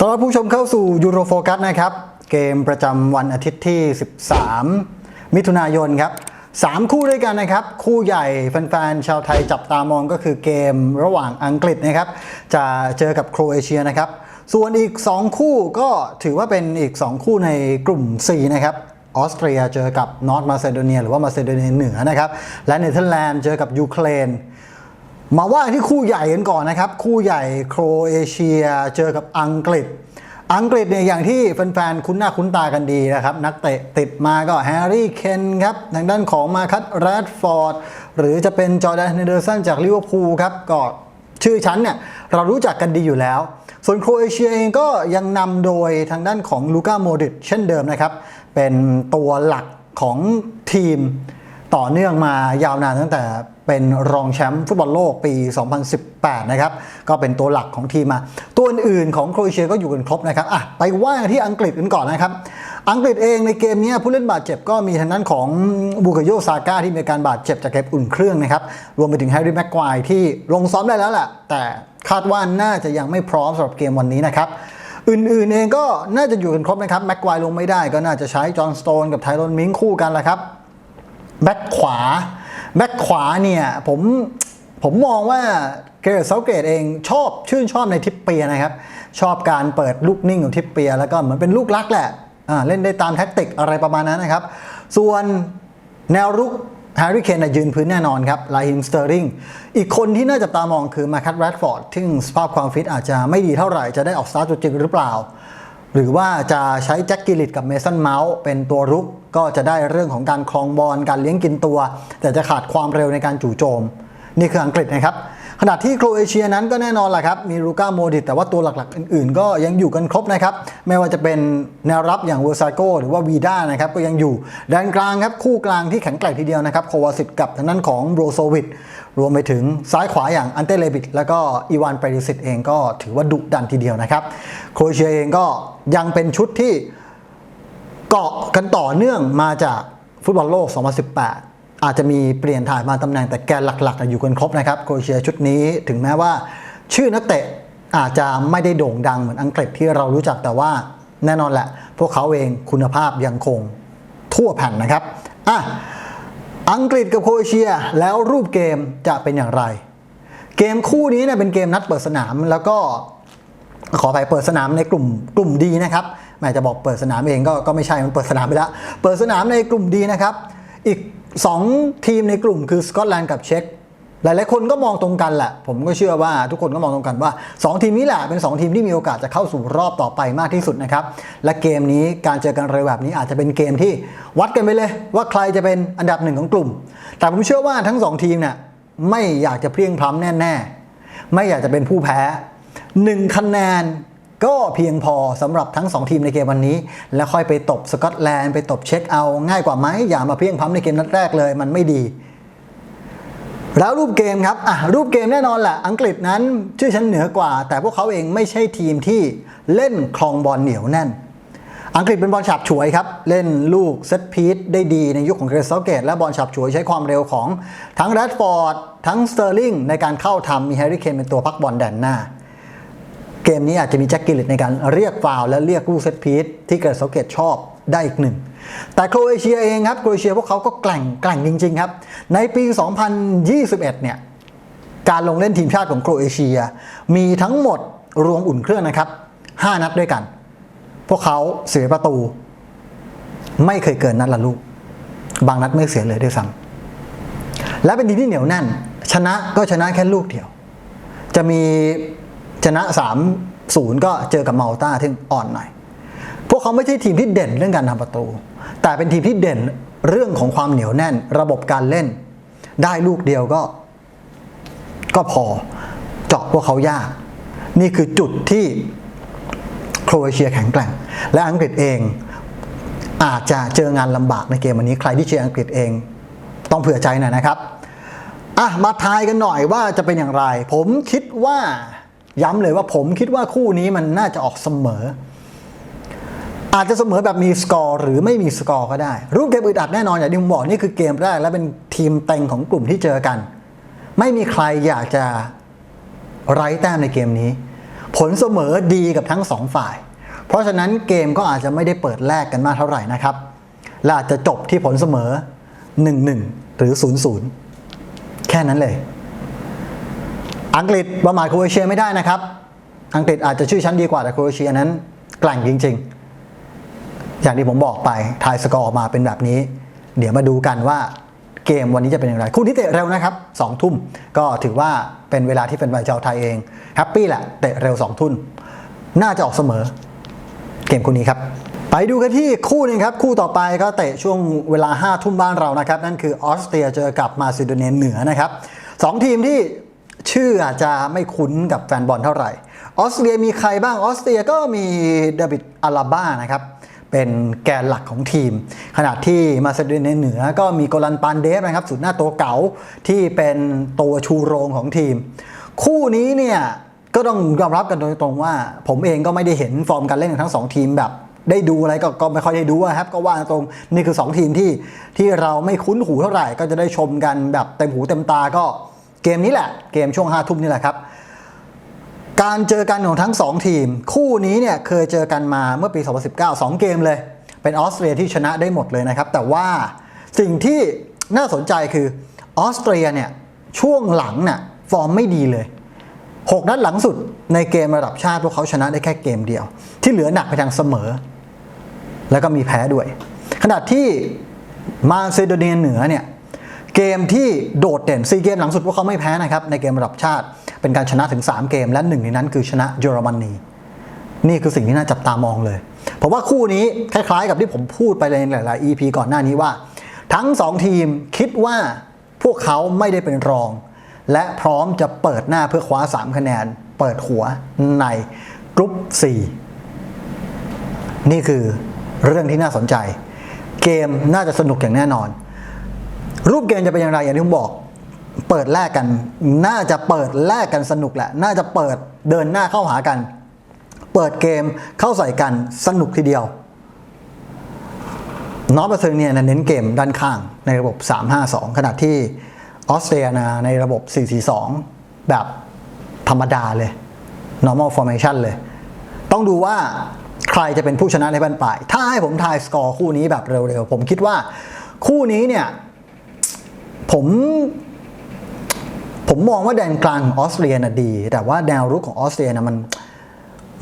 ต้อนรับผู้ชมเข้าสู่ยูโรโฟกัสนะครับ เกมประจำวันอาทิตย์ที่ 13 มิถุนายนครับ3คู่ด้วยกันนะครับ คู่ใหญ่แฟนๆชาวไทยจับตามองก็คือเกมระหว่างอังกฤษนะครับ จะเจอกับโครเอเชียนะครับ ส่วนอีก 2 คู่ก็ถือว่าเป็นอีก 2 คู่ในกลุ่ม4นะครับออสเตรียเจอกับนอร์ทมาซิโดเนียหรือว่ามาซิโดเนียเหนือนะครับ และเนเธอร์แลนด์เจอกับยูเครน มาว่าที่คู่ใหญ่กันก่อนนะครับ คู่ใหญ่โครเอเชียเจอกับอังกฤษ อังกฤษเนี่ยอย่างที่แฟนๆคุ้นหน้าคุ้นตากันดีนะครับ นักเตะติดมาก็แฮร์รี่เคนครับทางด้านของมาคัตแรดฟอร์ดหรือจะเป็นจอร์แดนเดอร์สันจากลิเวอร์พูลครับก็ชื่อชั้นเนี่ยเรารู้จักกันดีอยู่แล้ว ส่วนโครเอเชียเองก็ยังนำโดยทางด้านของลูก้าโมดริตเช่นเดิมนะครับ เป็นตัวหลักของทีมต่อเนื่องมายาวนานตั้งแต่ เป็นรองแชมป์ฟุตบอลโลกปี 2018 นะครับ ก็เป็นตัวหลักของทีมมาตัวอื่นๆของโครเอเชียก็อยู่กันครบนะครับอะไปว่ากันที่อังกฤษกันก่อนนะครับ อังกฤษเองในเกมนี้ผู้เล่นบาดเจ็บก็มีทางด้านของบูกาโยซาก้าที่มีการบาดเจ็บจากเกมอุ่นเครื่องนะครับ รวมไปถึงแฮร์รี่แม็กควายที่ลงซ้อมได้แล้วแหละแต่คาดว่าน่าจะยังไม่พร้อมสำหรับเกมวันนี้นะครับอื่นๆเองก็น่าจะอยู่กันครบนะครับแม็กควายลงไม่ได้ก็น่าจะใช้จอห์นสโตนกับไทรอนมิงคู่กันแหละครับแบ็คขวา แบ็คขวาเนี่ยผมผมมองว่าเกเรตเซาเกตเองชอบชื่นชอบในทิปเปียนะครับ ชอบการเปิดลูกนิ่งของทิปเปีย แล้วก็เหมือนเป็นลูกรักแหละเล่นได้ตามแท็กติกอะไรประมาณนั้นนะครับ ส่วนแนวรุกแฮร์รี่เคนยืนพื้นแน่นอนครับไลฮิมสเตอร์ริงอีกคนที่น่าจับตามองคือมาคัตแรดฟอร์ดที่สภาพความฟิตอาจจะไม่ดีเท่าไหร่จะได้ออกสตาร์ทตัวจริงหรือเปล่า หรือว่าจะใช้แจ็คกิลิตกับเมสันเมาส์เป็นตัวรุกก็จะได้เรื่องของการคลองบอลการเลี้ยงกินตัว แต่จะขาดความเร็วในการจู่โจม นี่คืออังกฤษนะครับขณะที่โครเอเชียนั้นก็แน่นอนแหละครับ มีลูก้าโมดิตแต่ว่าตัวหลักๆ อื่นๆ ก็ยังอยู่กันครบนะครับ ไม่ว่าจะเป็นแนวรับอย่างเวอร์ซาโกหรือว่าวีด้านะครับ ก็ยังอยู่ด้านกลางครับ คู่กลางที่แข็งแกร่งทีเดียวนะครับ โควาสิตกับทางด้านของโบรโซวิต รวมไปถึงซ้ายขวาอย่างอันเตเลบิตแล้วก็อีวานเปริสิตเองก็ถือว่าดุดันทีเดียวนะครับ โครเอเชียเองก็ยังเป็นชุดที่เกาะกันต่อเนื่องมาจากฟุตบอลโลก 2018 อาจจะมีเปลี่ยนถ่ายมาตำแหน่งแต่แกนหลักๆ อยู่กันครบนะครับโครเอเชียชุดนี้ถึงแม้ว่า ชื่อนักเตะอาจจะไม่ได้โด่งดังเหมือนอังกฤษที่เรารู้จักแต่ว่าแน่นอนแหละ พวกเขาเองคุณภาพยังคงทั่วแผ่นนะครับอะ อังกฤษกับโครเอเชียแล้วรูปเกมจะเป็นอย่างไร เกมคู่นี้เนี่ยเป็นเกมนัดเปิดสนามแล้วก็ขอไปเปิดสนามในกลุ่มกลุ่มดีนะครับแม่จะบอกเปิดสนามเองก็ก็ไม่ใช่มันเปิดสนามไปแล้ว เปิดสนามในกลุ่มดีนะครับ อีก 2 ทีมในกลุ่มคือสกอตแลนด์กับเช็ก หลายๆคนก็มองตรงกันแหละ ผมก็เชื่อว่าทุกคนก็มองตรงกันว่า 2 ทีมนี้แหละเป็น 2 ทีมที่มีโอกาสจะเข้าสู่รอบต่อไปมากที่สุดนะครับ และเกมนี้การเจอกันเร็วแบบนี้อาจจะเป็นเกมที่วัดกันไปเลย ว่าใครจะเป็นอันดับหนึ่งของกลุ่ม แต่ผมเชื่อว่าทั้ง 2 ทีมเนี่ยไม่อยากจะเพลียงพล้ำแน่ ๆ ไม่อยากจะเป็นผู้แพ้หนึ่งคะแนนก็เพียงพอสำหรับทั้ง 2 ทีมในเกมวันนี้ แล้วค่อยไปตบสกอตแลนด์ไปตบเช็คเอา ง่ายกว่าไหมอย่ามาเพียงพล้ำในเกมนัดแรกเลยมันไม่ดี แล้วรูปเกมครับอะรูปเกมแน่นอนแหละอังกฤษนั้นชื่อชั้นเหนือกว่า แต่พวกเขาเองไม่ใช่ทีมที่เล่นคลองบอลเหนียวแน่น อังกฤษเป็นบอลฉับฉวยครับ เล่นลูกเซตพีซได้ดีในยุคของเกรซเซาเกตและบอลฉับฉวยใช้ความเร็วของทั้งแรดฟอร์ดทั้งสเตอร์ลิงในการเข้าทำมีแฮร์รี่เคนเป็นตัวพักบอลแดนหน้า เกมนี้อาจจะมีแจ็คกิลลิตในการเรียกฟาวและเรียกลูกเซตพีซที่เกิดเซเกตชอบ ได้อีกหนึ่งแต่โครเอเชียเองครับโครเอเชียพวกเขาก็แกล่งแกล่งจริง ๆ ครับ ในปี 2021 เนี่ยการลงเล่นทีมชาติของโครเอเชีย มีทั้งหมดรวมอุ่นเครื่องนะครับ 5 นัดด้วยกัน พวกเขาเสียประตู ไม่เคยเกินนัดละลูก บางนัดไม่เสียเลยด้วยซ้ำและเป็นทีมที่เหนียวแน่น ชนะก็ชนะแค่ลูกเดียว จะมีชนะ 3-0 ก็เจอกับเมาลตาที่อ่อนหน่อย พวกเขาไม่ใช่ทีมที่เด่นเรื่องการทำประตู แต่เป็นทีมที่เด่นเรื่องของความเหนียวแน่น ระบบการเล่น ได้ลูกเดียวก็ ก็พอเจาะพวกเขายาก นี่คือจุดที่โครเอเชียแข็งแกร่ง และอังกฤษเองอาจจะเจองานลำบากในเกมวันนี้ใครที่เชียร์อังกฤษเอง ต้องเผื่อใจหน่อยนะครับอะมาทายกันหน่อยว่าจะเป็นอย่างไร ผมคิดว่าย้ำเลยว่าผมคิดว่าคู่นี้มันน่าจะออกเสมอ อาจจะเสมอแบบมีสกอร์หรือไม่มีสกอร์ก็ได้ รูปเกมอึดอัดแน่นอนอย่างที่ผมบอกนี่คือเกมแรกและเป็นทีมเต็งของกลุ่มที่เจอกัน ไม่มีใครอยากจะไร้แต้มในเกมนี้ ผลเสมอดีกับทั้งสองฝ่าย เพราะฉะนั้นเกมก็อาจจะไม่ได้เปิดแลกกันมากเท่าไหร่นะครับและอาจจะจบที่ผลเสมอ 1-1 หรือ 0-0 แค่นั้นเลย อังกฤษประมาทโครเอเชียไม่ได้นะครับ อังกฤษอาจจะชื่อชั้นดีกว่าแต่โครเอเชียนั้นแกล่งจริง ๆ อย่างที่ผมบอกไปทายสกอร์ออกมาเป็นแบบนี้ เดี๋ยวมาดูกันว่าเกมวันนี้จะเป็นอย่างไร คู่นี้เตะเร็วนะครับสองทุ่มก็ถือว่าเป็นเวลาที่เป็นใบชาวไทยเองแฮปปี้แหละเตะเร็วสองทุ่มน่าจะออกเสมอ เกมคู่นี้ครับ ไปดูกันที่คู่นึงครับ คู่ต่อไปก็เตะช่วงเวลา5้าทุ่มบ้านเรานะครับ นั่นคือออสเตรียเจอกับมาซิโดเนียเหนือนะครับสองทีมที่ชื่ออาจจะไม่คุ้นกับแฟนบอลเท่าไหร่ออสเตรียมีใครบ้างออสเตรียก็มีเดวิดอาราบ้านะครับ เป็นแกนหลักของทีม ขณะที่มาซิโดเนเหนือก็มีโกลันปานเดฟนะครับสุดหน้าตัวเก๋าที่เป็นตัวชูโรงของทีม คู่นี้เนี่ยก็ต้องยอมรับกันโดยตรงว่า ผมเองก็ไม่ได้เห็นฟอร์มการเล่นของทั้งสองทีมแบบ ได้ดูอะไรก็ก็ไม่ค่อยได้ดูอะครับก็ว่าตรงนี่คือ 2 ทีมที่ที่เราไม่คุ้นหูเท่าไหร่ก็จะได้ชมกันแบบเต็มหูเต็มตาก็เกมนี้แหละ เกมช่วง5้าทุ่มนี่แหละครับ การเจอกันของทั้ง 2 ทีม คู่นี้เนี่ยเคยเจอกันมาเมื่อปี 2019 2 เกมเลย เป็นออสเตรียที่ชนะได้หมดเลยนะครับ แต่ว่าสิ่งที่น่าสนใจคือออสเตรียเนี่ยช่วงหลังน่ะฟอร์มไม่ดีเลย 6 นัดหลังสุดในเกมระดับชาติพวกเขาชนะได้แค่เกมเดียว ที่เหลือหนักไปทางเสมอ แล้วก็มีแพ้ด้วย ขณะที่มาซิโดเนียเหนือเนี่ยเกมที่โดดเด่นซีเกมหลังสุดพวกเขาไม่แพ้นะครับในเกมระดับชาติ เป็นการชนะถึง 3 เกม และหนึ่งในนั้นคือชนะเยอรมนีนี่คือสิ่งที่น่าจับตามองเลยผมว่าคู่นี้คล้ายๆ กับที่ผมพูดไปในหลายๆ EP ก่อนหน้านี้ว่า ทั้ง 2 ทีมคิดว่าพวกเขาไม่ได้เป็นรอง และพร้อมจะเปิดหน้าเพื่อคว้า 3 คะแนน เปิดหัวในกรุ๊ป 4 นี่คือเรื่องที่น่าสนใจ เกมน่าจะสนุกอย่างแน่นอน รูปเกมจะเป็นอย่างไรอย่างที่ผมบอก เปิดแลกกัน น่าจะเปิดแลกกันสนุกแหละ น่าจะเปิดเดินหน้าเข้าหากัน เปิดเกมเข้าใส่กันสนุกทีเดียวนอร์ทเซอร์เนียเน้นเกมด้านข้างในระบบ 3-5-2 ขณะที่ออสเตรียนะในระบบ 4-4-2 แบบธรรมดาเลย normal formation เลย ต้องดูว่าใครจะเป็นผู้ชนะในบ้านปลาย ถ้าให้ผมทายสกอร์คู่นี้แบบเร็วๆ ผมคิดว่าคู่นี้เนี่ย ผม ผมมองว่าแดนกลางของออสเตรียนะดี แต่ว่าแนวรุกของออสเตรียนะมัน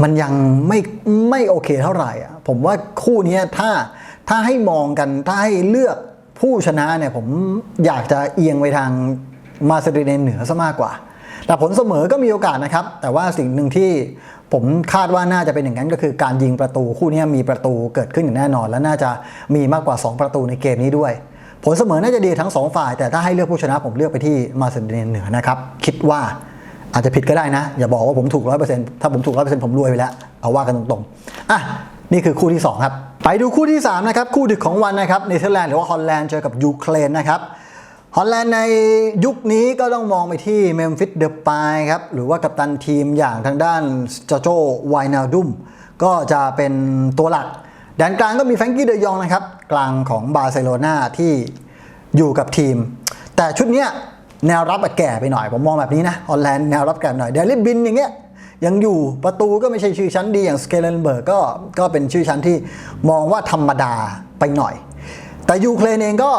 มันยังไม่ไม่โอเคเท่าไหร่อะผมว่าคู่นี้ถ้าถ้าให้มองกันถ้าให้เลือกผู้ชนะเนี่ยผมอยากจะเอียงไปทางมาซิโดเนียเหนือซะมากกว่า แต่ผลเสมอก็มีโอกาสนะครับ แต่ว่าสิ่งหนึ่งที่ผมคาดว่าน่าจะเป็นอย่างนั้นก็คือการยิงประตูคู่นี้มีประตูเกิดขึ้นอย่างแน่นอน และน่าจะมีมากกว่า 2 ประตูในเกมนี้ด้วย ผลเสมอน่าจะดีทั้งสองฝ่าย แต่ถ้าให้เลือกผู้ชนะผมเลือกไปที่มาซิโดเนียเหนือนะครับ คิดว่าอาจจะผิดก็ได้นะ อย่าบอกว่าผมถูกร้อยเปอร์เซ็นต์ถ้าผมถูกร้อยเปอร์เซ็นต์ผมรวยไปแล้ว เอาว่ากันตรงๆ อะ นี่คือคู่ที่ 2 ครับ ไปดูคู่ที่ 3 นะครับ คู่ดึกของวันนะครับเนเธอร์แลนด์หรือว่าฮอลแลนด์เจอกับยูเครนนะครับฮอลแลนด์ในยุคนี้ก็ต้องมองไปที่เมมฟิสเดปายครับ หรือว่ากัปตันทีมอย่างทางด้านจอโจไวนาดุมก็จะเป็นตัวหลักแดนกลางก็มีแฟรงกี้เดยองนะครับ กลางของบาร์เซโลนาที่อยู่กับทีม แต่ชุดเนี้ยแนวรับอะแก่ไปหน่อย ผมมองแบบนี้นะฮอลแลนด์แนวรับแก่หน่อยเดลิบินอย่างเงี้ยยังอยู่ประตูก็ไม่ใช่ชื่อชั้นดีอย่างสเกเลนเบิร์กก็ก็เป็นชื่อชั้นที่มองว่าธรรมดาไปหน่อย แต่ยูเครนเองก็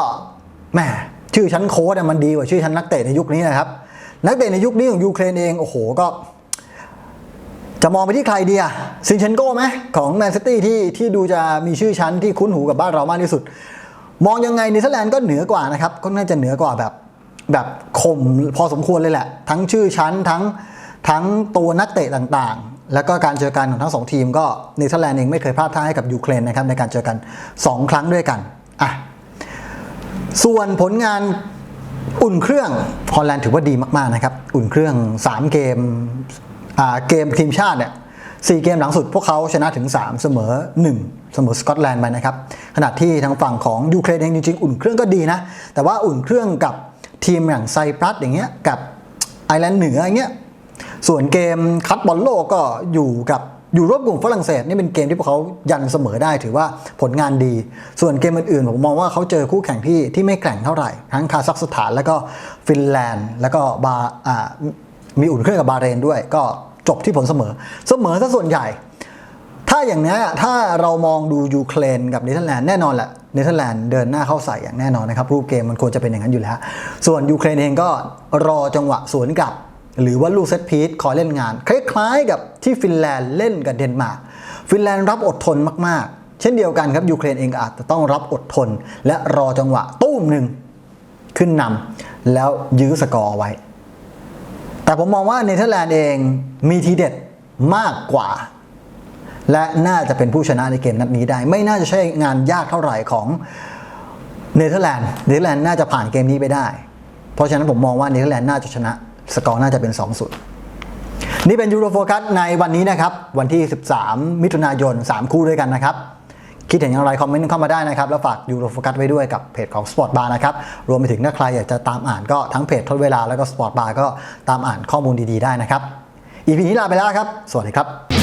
แหมชื่อชั้นโค้ดมันดีกว่าชื่อชั้นนักเตะในยุคนี้นะครับ นักเตะในยุคนี้ของยูเครนเองโอ้โหก็ จะมองไปที่ใครดีอะซินเชนโก้ไหมของแมนซิตี้ที่ที่ดูจะมีชื่อชั้นที่คุ้นหูกับบ้านเรามากที่สุด มองยังไงเนเธอร์แลนด์ก็เหนือกว่านะครับก็น่าจะเหนือกว่าแบบแบบคมพอสมควรเลยแหละ ทั้งชื่อชั้นทั้งทั้งตัวนักเตะต่างๆ แล้วก็การเจอกันของทั้งสองทีม ก็เนเธอร์แลนด์เองไม่เคยพลาดท่าให้กับยูเครนนะครับในการเจอกัน 2 ครั้งด้วยกันอะส่วนผลงานอุ่นเครื่องฮอลแลนด์ถือว่าดีมากๆนะครับ อุ่นเครื่อง 3 เกม เกมทีมชาติเนี่ยสี่เกมหลังสุดพวกเขาชนะถึง 3 เสมอ 1 เสมอสกอตแลนด์ไปนะครับขณะที่ทางฝั่งของยูเครนเองจริงๆอุ่นเครื่องก็ดีนะ แต่ว่าอุ่นเครื่องกับทีมอย่างไซปรัสอย่างเงี้ยกับไอร์แลนด์เหนืออย่างเงี้ยส่วนเกมคัดบอลโลกก็อยู่กับอยู่ร่วมกลุ่มฝรั่งเศสนี่เป็นเกมที่พวกเขายันเสมอได้ถือว่าผลงานดี ส่วนเกมอื่นๆ ผมมองว่าเขาเจอคู่แข่งที่ที่ไม่แกร่งเท่าไหร่ ทั้งคาซัคสถานแล้วก็ฟินแลนด์ แล้วก็บาอ่า มีอุ่นเครื่องกับบาเรนด้วย ก็จบที่ผลเสมอ เสมอซะส่วนใหญ่ ถ้าอย่างนี้ถ้าเรามองดูยูเครนกับเนเธอร์แลนด์แน่นอนแหละเนเธอร์แลนด์เดินหน้าเข้าใส่อย่างแน่นอนนะครับรูปเกมมันควรจะเป็นอย่างนั้นอยู่แล้ว ส่วนยูเครนเองก็รอจังหวะสวนกลับ หรือว่าลูกเซตพีซคอยเล่นงาน คล้ายๆกับที่ฟินแลนด์เล่นกับเดนมาร์กฟินแลนด์รับอดทนมากๆ เช่นเดียวกันครับยูเครนเองอาจจะต้องรับอดทน และรอจังหวะตุ้มหนึ่งขึ้นนำแล้วยื้อสกอร์ไว้ แต่ผมมองว่าเนเธอร์แลนด์เองมีทีเด็ดมากกว่า และน่าจะเป็นผู้ชนะในเกมนัดนี้ได้ ไม่น่าจะใช่งานยากเท่าไหร่ของเนเธอร์แลนด์เนเธอร์แลนด์น่าจะผ่านเกมนี้ไปได้ เพราะฉะนั้นผมมองว่าเนเธอร์แลนด์น่าจะชนะ สกอร์น่าจะเป็น2 0นี่เป็นยูโรโฟกัสในวันนี้นะครับ วันที่ 13 มิถุนายน 3 คู่ด้วยกันนะครับ คิดเห็นอย่างไรคอมเมนต์เข้ามาได้นะครับ แล้วฝากยูโรโฟกัสไว้ด้วยกับเพจของ Sport Bar นะครับ รวมไปถึงถ้าใครอยากจะตามอ่านก็ทั้งเพจทดเวลาแล้วก็ Sport Bar ก็ตามอ่านข้อมูลดีๆได้นะครับอีพีนี้ลาไปแล้วครับ สวัสดีครับ